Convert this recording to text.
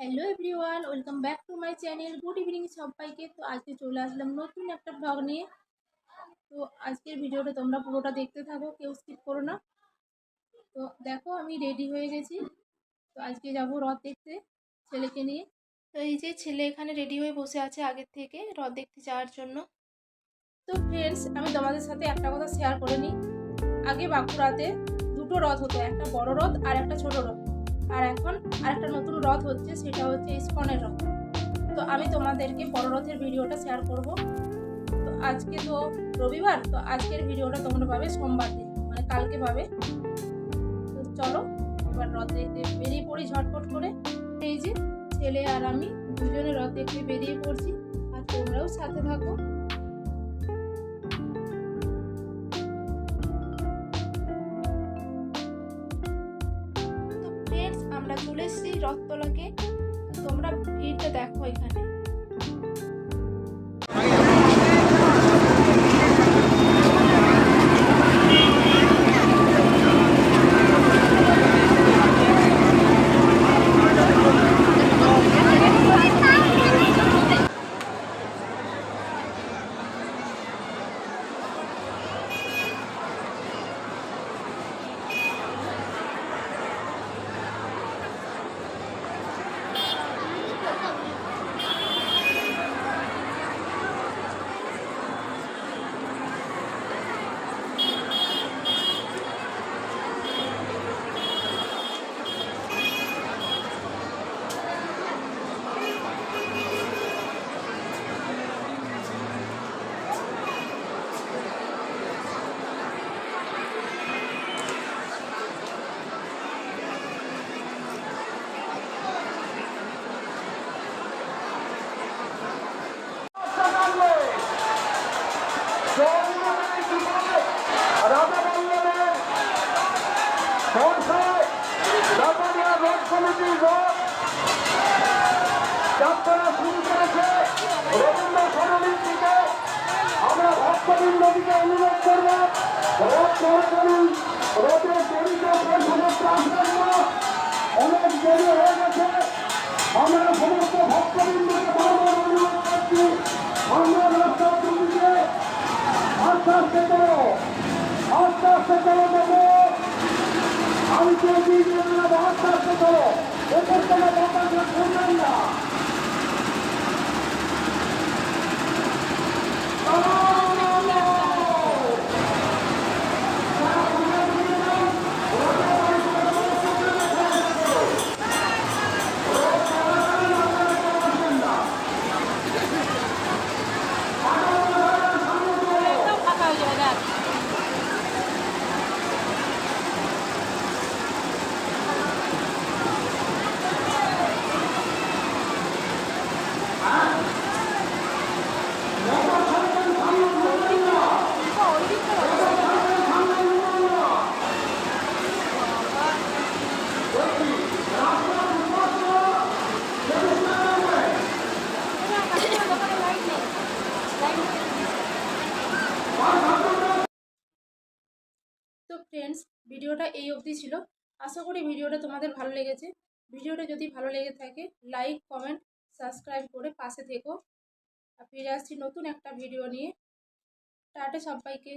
Hello everyone welcome back to my channel good evening সবাইকে। তো আজকে চলে আসলাম নতুন একটা ব্লগ নিয়ে। তো আজকের ভিডিওটা তোমরা পুরোটা দেখতে থাকো, কেউ স্কিপ করো না। তো দেখো আমি রেডি হয়ে গেছি। তো আজকে যাব রথ দেখতে ছেলেকে নিয়ে। তো এই যে ছেলে এখানে রেডি হয়ে বসে আছে আগের থেকে রথ দেখতে যাওয়ার জন্য। তো ফ্রেন্ডস আমি তোমাদের সাথে একটা কথা শেয়ার করে নিই। আগে বাঁকুড়াতে দুটো রথ হতো, একটা বড় রথ আর একটা ছোট রথ। আর এখন আরেকটা নতুন রথ হচ্ছে, সেটা হচ্ছে ইস্কনের রথ। তো আমি তোমাদেরকে বড় রথের ভিডিওটা শেয়ার করব। তো আজকে তো রবিবার, তো আজকের ভিডিওটা তোমরা পাবে সোমবার দিন মানে কালকে পাবে। তো চলো, এবার রথ দেখতে বেরিয়ে পড়ি ঝটপট করে। এই যে ছেলে আর আমি দুজনে রথ দেখতে বেরিয়ে পড়ছি, আর তোমরাও সাথে থাকো। আমরা চলে এসেছি রথতলাকে। তোমরা ভিড়টা দেখো এখানে। যাত্রা শুরু করেছে রবীন্দ্র দিকে আমরা ভক্তবৃন্দকে অনুরোধ করব রথ চলাচলুন রথের দেরিতে না অনেক দেরি হয়ে গেছে আমরা সমস্ত ভক্তবৃন্দকে অনুরোধ করছি। আমি তো দিদি আস্তে আস্তে করো এদের কোনো বাতাসে শুনবেন না তো ফ্রেন্ডস ভিডিওটা এই অবধি ছিল। আশা করি ভিডিওটা তোমাদের ভালো লেগেছে। ভিডিওটা যদি ভালো লেগে থাকে লাইক কমেন্ট সাবস্ক্রাইব করে পাশে থেকো। ফিরে আসছি নতুন একটা ভিডিও নিয়ে। টাটা সবাইকে।